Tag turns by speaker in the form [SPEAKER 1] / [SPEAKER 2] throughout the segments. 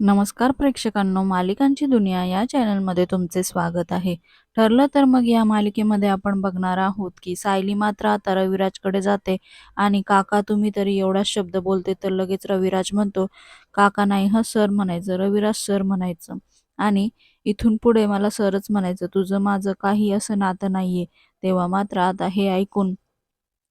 [SPEAKER 1] नमस्कार प्रेक्षकांनो मालिकांची दुनिया या चॅनलमध्ये तुमचे स्वागत आहे. ठरलं तर मग या मालिकेमध्ये आपण बघणार आहोत की सायली मात्र आता रविराजकडे जाते आणि काका तुम्ही तरी एवढाच शब्द बोलते तर लगेच रविराज म्हणतो काका नाही ह सर म्हणायचं. रविराज सर म्हणायचं. आणि इथून पुढे मला सरच म्हणायचं तुझं माझं काही असं नातं नाहीये. तेव्हा मात्र आता हे ऐकून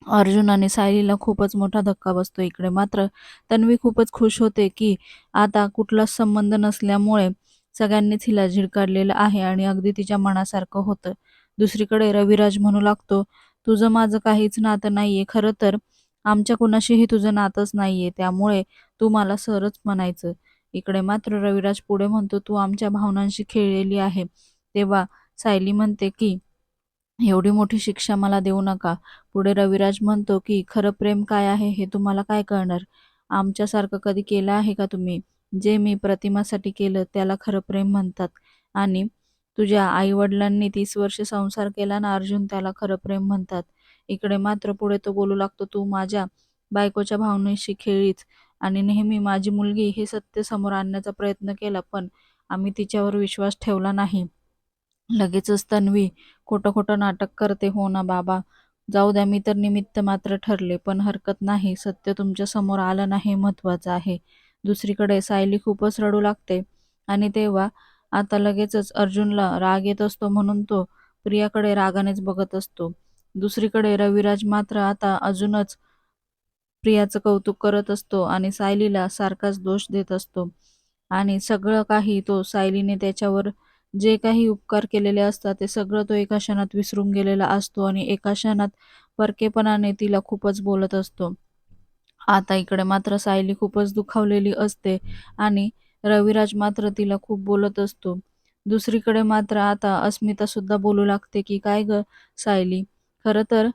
[SPEAKER 1] अर्जुन आणि सायलीला खूपच मोठा धक्का बसतो इकडे. मात्र तन्वी खूपच खुश होते की आता कुठलाच संबंध नसल्यामुळे सगळ्यांनीच हिला झिडकाडलेलं आहे आणि अगदी तिच्या मनासारखं होतं. दुसरीकडे रविराज म्हणू लागतो तुझं माझं काहीच नातं नाहीये खरं तर आमच्या कुणाशीही तुझं नातंच नाहीये त्यामुळे तू मला सरच म्हणायचं इकडे मात्र रविराज पुढे म्हणतो तू आमच्या भावनांशी खेळलेली आहे तेव्हा सायली म्हणते की एवढी मोठी शिक्षा मला देऊ नका. पुढे रविराज म्हणतो की खरं प्रेम काय आहे हे तुम्हाला काय कळणार? आमच्यासारखं कधी केलं आहे का तुम्ही? जे मी प्रतिमासाठी केलं त्याला खरं प्रेम म्हणतात. आणि तुझ्या आईवडिलांनी तीस वर्ष संसार केला ना अर्जुन त्याला खरं प्रेम म्हणतात. इकडे मात्र पुढे तो बोलू लागतो तू माझ्या बायकोच्या भावनेशी खेळीच. आणि नेहमी माझी मुलगी हे सत्य समोर आणण्याचा प्रयत्न केला पण आम्ही तिच्यावर विश्वास ठेवला नाही. लगेचच तन्वी खोटं खोटं नाटक करते हो ना बाबा. जाऊ द्या मी तर निमित्त मात्र ठरले पण हरकत नाही. सत्य तुमच्यासमोर आलं नाही महत्वाचं आहे. दुसरीकडे सायली खूपच रडू लागते. आणि तेव्हा आता लगेचच अर्जुनला राग येत असतो म्हणून तो प्रियाकडे रागानेच बघत असतो. दुसरीकडे रविराज मात्र आता अजूनच प्रियाचं कौतुक करत असतो आणि सायलीला सारखाच दोष देत असतो. आणि सगळं काही तो सायलीने त्याच्यावर जे काही उपकार केलेले असतात ते सगळं तो एका क्षणात विसरून गेलेला असतो आणि एका क्षणात परकेपणाने तिला खूपच बोलत असतो. आता इकडे मात्र सायली खूपच दुखावलेली असते आणि रविराज मात्र तिला खूप बोलत असतो. दुसरीकडे मात्र आता अस्मिता सुद्धा बोलू लागते की काय ग सायली? खरं तर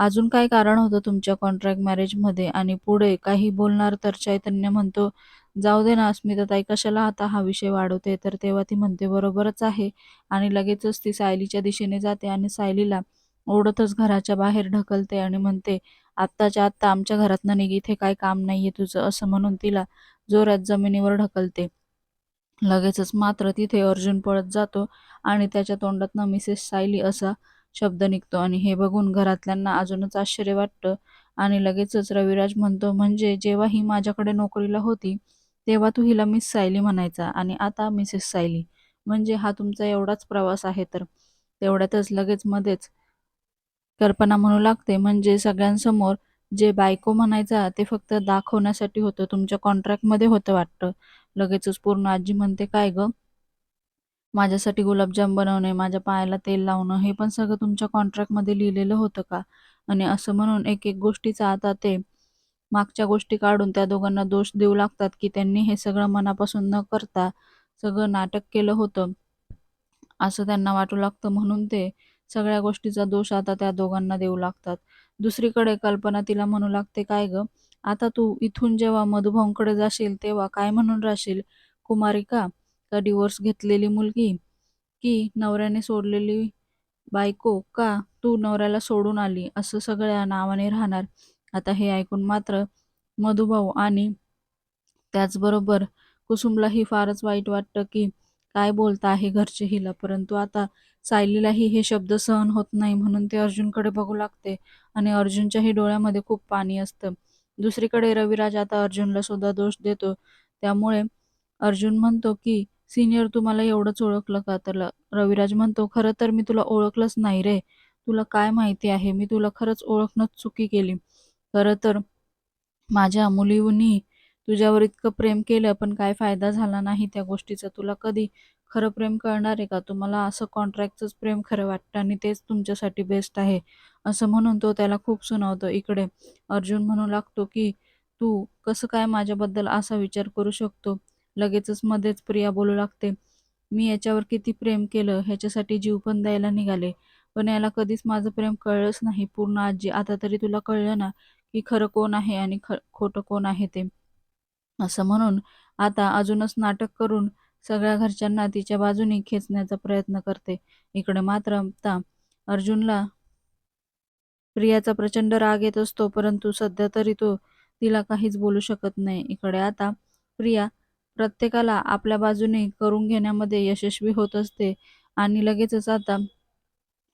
[SPEAKER 1] अजून काय कारण होतं तुमच्या कॉन्ट्रॅक्ट मॅरेजमध्ये आणि पुढे काही बोलणार तर चैतन्य म्हणतो जाऊ दे ना अस्मिता ताई कशाला आता हा विषय वाढवते? तर तेव्हा ती म्हणते बरोबरच आहे. आणि लगेचच ती सायलीच्या दिशेने जाते आणि सायलीला ओढतच घराच्या बाहेर ढकलते आणि म्हणते आत्ताच्या आत्ता आमच्या घरातनं निघ इथे काय काम नाहीये तुझं असं म्हणून तिला जोरात जमिनीवर ढकलते. लगेचच मात्र तिथे अर्जुन पळत जातो आणि त्याच्या तोंडातनं मिसेस सायली असा शब्द निघतो आणि हे बघून घरातल्यांना अजूनच आश्चर्य वाटतं. आणि लगेचच रविराज म्हणतो म्हणजे जेव्हा ही माझ्याकडे नोकरीला होती तेव्हा तू हिला मिस सायली म्हणायचा आणि आता मिसेस सायली. म्हणजे हा तुमचा एवढाच प्रवास आहे तर. तेवढ्यातच लगेच मध्येच कल्पना म्हणू लागते म्हणजे सगळ्यांसमोर जे बायको म्हणायचा ते फक्त दाखवण्यासाठी होतं तुमच्या कॉन्ट्रॅक्टमध्ये होतं वाटतं. लगेचच पूर्ण आजी म्हणते काय ग? माझ्यासाठी गुलाबजाम बनवणे माझ्या पायाला तेल लावणं हे पण सगळं तुमच्या कॉन्ट्रॅक्टमध्ये लिहिलेलं होतं का? आणि असं म्हणून एक एक गोष्टीचा आता ते मागच्या गोष्टी काढून त्या दोघांना दोष देऊ लागतात की त्यांनी हे सगळं मनापासून न करता सगळं नाटक केलं होतं. असं त्यांना वाटू लागतं म्हणून ते सगळ्या गोष्टीचा दोष आता त्या दोघांना देऊ लागतात. दुसरीकडे कल्पना तिला म्हणू लागते काय ग? आता तू इथून जेव्हा मधुभाऊंकडे जाशील तेव्हा काय म्हणून राहशील? कुमारिका का डिवोर्स घेतलेली मुलगी की नवऱ्याने सोडलेली बायको का तू नवऱ्याला सोडून आली? असं सगळ्या नावाने राहणार. आता हे ऐकून मात्र मधुभाऊ आणि त्याचबरोबर कुसुमलाही फारच वाईट वाटतं की काय बोलता आहे घरचे हिला. परंतु आता सायलीलाही हे शब्द सहन होत नाही म्हणून ते अर्जुनकडे बघू लागते आणि अर्जुनच्याही डोळ्यामध्ये खूप पाणी असतं. दुसरीकडे रविराज आता अर्जुनला सुद्धा दोष देतो. त्यामुळे अर्जुन म्हणतो की सिनियर तू मला एवढंच ओळखलं का? तर रविराज म्हणतो खरं तर मी तुला ओळखलंच नाही रे. तुला काय माहिती आहे? मी तुला खरंच ओळखणंच चुकी केली. खरं तर माझ्या मुलीनी तुझ्यावर इतकं प्रेम केलं पण काय फायदा झाला नाही त्या गोष्टीचा? तुला कधी खरं प्रेम कळणार आहे का? तुम्हाला असं कॉन्ट्रॅक्टचंच प्रेम खरं वाटतं आणि तेच तुमच्यासाठी बेस्ट आहे. असं म्हणून तो त्याला खूप सुनावतो इकडे. अर्जुन म्हणू लागतो की तू कसं काय माझ्याबद्दल असा विचार करू शकतो? लगेचच मध्येच प्रिया बोलू लागते. मी याच्यावर किती प्रेम केलं ह्याच्यासाठी जीव पण द्यायला निघाले. पण याला कधीच माझं प्रेम कळलंच नाही. पूर्ण आजी आता तरी तुला कळलं ना की खरं कोण आहे आणि ख खोटं कोण आहे ते? असं म्हणून आता अजूनच नाटक करून सगळ्या घरच्यांना तिच्या बाजूने खेचण्याचा प्रयत्न करते. इकडे मात्र आता अर्जुनला प्रियाचा प्रचंड राग येत असतो परंतु सध्या तरी तो तिला काहीच बोलू शकत नाही. इकडे आता प्रिया प्रत्येकाला आपल्या बाजूने करून घेण्यामध्ये यशस्वी होत असते. आणि लगेचच आता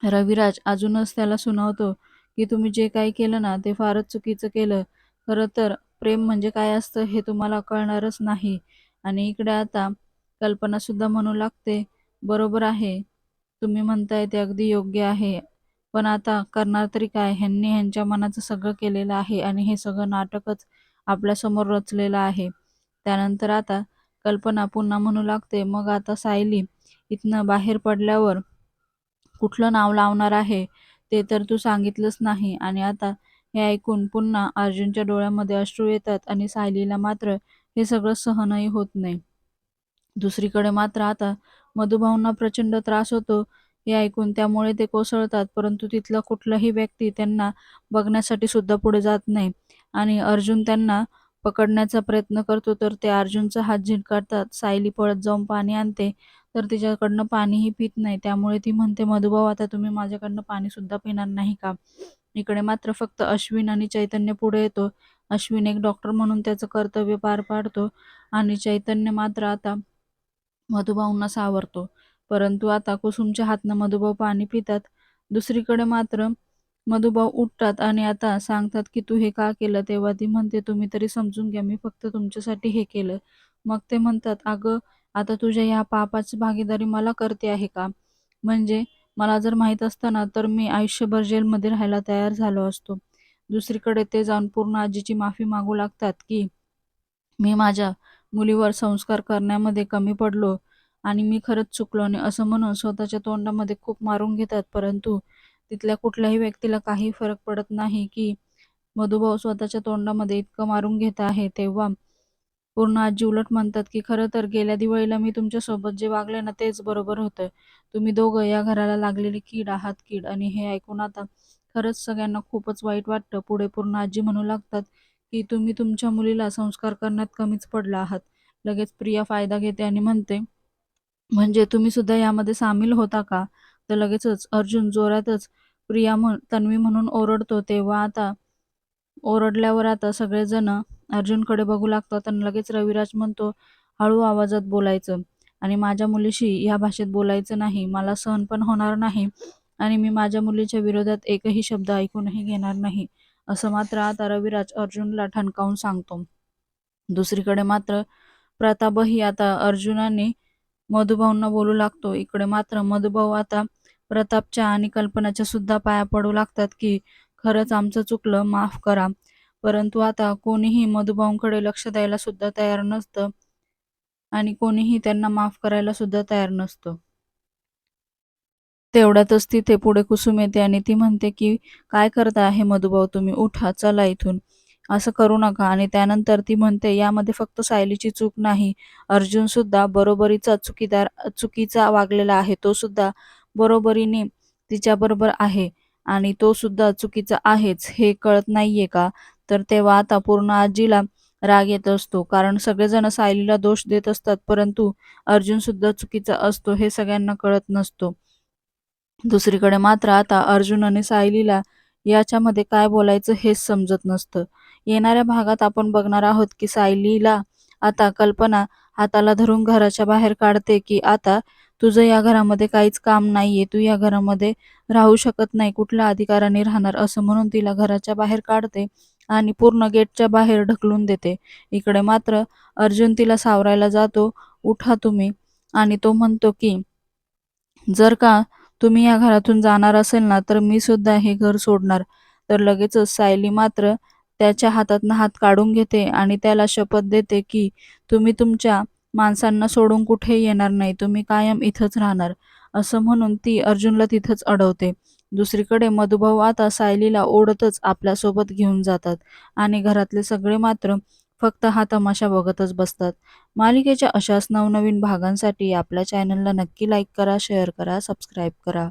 [SPEAKER 1] रविराज अजूनच त्याला सुनावतो की तुम्ही जे काही केलं ना ते फारच चुकीचं केलं. खरं तर प्रेम म्हणजे काय असतं हे तुम्हाला कळणारच नाही. आणि इकडे आता कल्पना सुद्धा म्हणू लागते बरोबर आहे तुम्ही म्हणताय ते अगदी योग्य आहे. पण आता करणार तरी काय? ह्यांनी ह्यांच्या मनाचं सगळं केलेलं आहे आणि हे सगळं नाटकच आपल्यासमोर रचलेलं आहे. त्यानंतर आता कल्पना पुन्हा म्हणू लागते मग आता सायली इथनं बाहेर पडल्यावर कुठलं नाव लावणार आहे ते तर तू सांगितलंच नाही. आणि आता हे ऐकून पुन्हा अर्जुनच्या डोळ्यामध्ये अश्रू येतात आणि सायलीला मात्र हे सगळं सहनही होत नाही. दुसरीकडे मात्र आता मधुभाऊंना प्रचंड त्रास होतो हे ऐकून त्यामुळे ते कोसळतात परंतु तिथला कुठलाही व्यक्ती त्यांना बघण्यासाठी सुद्धा पुढे जात नाही. आणि अर्जुन त्यांना पकडण्याचा प्रयत्न करतो तर ते अर्जुनचा हात झिडकाडतात सायली पळत जाऊन पाणी आणते तर तिच्याकडनं पाणीही पित नाही. त्यामुळे ती म्हणते मधुभाऊ आता तुम्ही माझ्याकडनं पाणी सुद्धा पिणार नाही का? इकडे मात्र फक्त अश्विन आणि चैतन्य पुढे येतो. अश्विन एक डॉक्टर म्हणून त्याचं कर्तव्य पार पाडतो आणि चैतन्य मात्र आता मधुभाऊंना सावरतो. परंतु आता कुसुमच्या हातनं मधुभाऊ पाणी पितात. दुसरीकडे मात्र मधुभाऊ उठतात आणि आता सांगतात की तू हे का केलं? तेव्हा ती म्हणते तुम्ही तरी समजून घ्या मी फक्त तुमच्यासाठी हे केलं. मग ते म्हणतात अगं आता तुझ्या ह्या पापाची भागीदारी मला करते आहे का? म्हणजे मला जर माहीत असताना तर मी आयुष्यभर जेलमध्ये राहायला तयार झालो असतो. दुसरीकडे ते जाऊन पूर्ण आजीची माफी मागू लागतात की मी माझ्या मुलीवर संस्कार करण्यामध्ये कमी पडलो आणि मी खरंच चुकलो नाही असं म्हणून स्वतःच्या तोंडामध्ये खूप मारून घेतात. परंतु तिथल्या कुठल्याही व्यक्तीला काही फरक पडत नाही की मधुभाऊ स्वतःच्या तोंडामध्ये इतकं मारून घेत आहे तेव्हा पूर्ण आजी उलट म्हणतात की खरं तर गेल्या दिवाळीला मी तुमच्यासोबत जे वागले ना तेच बरोबर होतं. तुम्ही दोघं या घराला लागलेली कीड आहात कीड. आणि हे ऐकून आता खरंच सगळ्यांना खूपच वाईट वाटतं. पुढे पूर्ण आजी म्हणू लागतात की तुम्ही तुमच्या मुलीला संस्कार करण्यात कमीच पडला आहात. लगेच प्रिया फायदा घेते आणि म्हणते म्हणजे तुम्ही सुद्धा यामध्ये सामील होता का? तर लगेचच अर्जुन जोरातच प्रिया म्हण तन्वी म्हणून ओरडतो तेव्हा आता ओरडल्यावर आता सगळेजण अर्जुनकडे बघू लागतात आणि लगेच रविराज म्हणतो हळू आवाजात बोलायचं आणि माझ्या मुलीशी या भाषेत बोलायचं नाही मला सहन पण होणार नाही आणि मी माझ्या मुलीच्या विरोधात एकही शब्द ऐकूनही घेणार नाही. असं मात्र आता रविराज अर्जुनला ठणकावून सांगतो. दुसरीकडे मात्र प्रतापही आता अर्जुनाने मधुभाऊंना बोलू लागतो. इकडे मात्र मधुभाऊ आता प्रतापच्या आणि कल्पनाच्या सुद्धा पाया पडू लागतात की खरंच आमचं चुकलं माफ करा. परंतु आता कोणीही मधुभाऊंकडे लक्ष द्यायला सुद्धा तयार नसतं आणि कोणीही त्यांना माफ करायला सुद्धा तयार नसतं. तेवढ्यातच तिथे पुढे कुसुम येते आणि ती म्हणते की काय करता आहे मधुभाऊ तुम्ही? उठा चला इथून. असं करू नका. आणि त्यानंतर ती म्हणते यामध्ये फक्त सायलीची चूक नाही. अर्जुन सुद्धा बरोबरीचा चुकीदार चुकीचा वागलेला आहे. तो सुद्धा बरोबरीने तिच्याबरोबर आहे आणि तो सुद्धा चुकीचा आहेच हे कळत नाहीये का? तर तेव्हा आता पूर्ण आजीला राग येत असतो कारण सगळेजण सायलीला दोष देत असतात परंतु अर्जुन सुद्धा चुकीचा असतो हे सगळ्यांना कळत नसतो. दुसरीकडे मात्र आता अर्जुन आणि सायलीला याच्यामध्ये काय बोलायचं हेच समजत नसतं. येणाऱ्या भागात आपण बघणार आहोत की सायलीला आता कल्पना हाताला धरून घराच्या बाहेर काढते की आता तुझं या घरामध्ये काहीच काम नाहीये. तू या घरामध्ये राहू शकत नाही. कुठल्या अधिकाराने राहणार? असं म्हणून तिला घराच्या बाहेर काढते आणि पूर्ण गेटच्या बाहेर ढकलून देते. इकडे मात्र अर्जुन तिला सावरायला जातो. उठा तुम्ही. आणि तो म्हणतो की जर का तुम्ही या घरातून जाणार असेल ना तर मी सुद्धा हे घर सोडणार. तर लगेचच सायली मात्र त्याच्या हातातनं हात काढून घेते आणि त्याला शपथ देते की तुम्ही तुमच्या माणसांना सोडून कुठे येणार नाही तुम्ही कायम इथंच राहणार. असं म्हणून ती अर्जुनला तिथंच अडवते. दुसरीकडे मधुभाऊ आता सायलीला ओढतच आपल्यासोबत घेऊन जातात आणि घरातले सगळे मात्र फक्त हा तमाशा बघतच बसतात. मालिकेच्या अशाच नवनवीन भागांसाठी आपल्या चॅनलला नक्की लाईक करा शेअर करा सबस्क्राईब करा.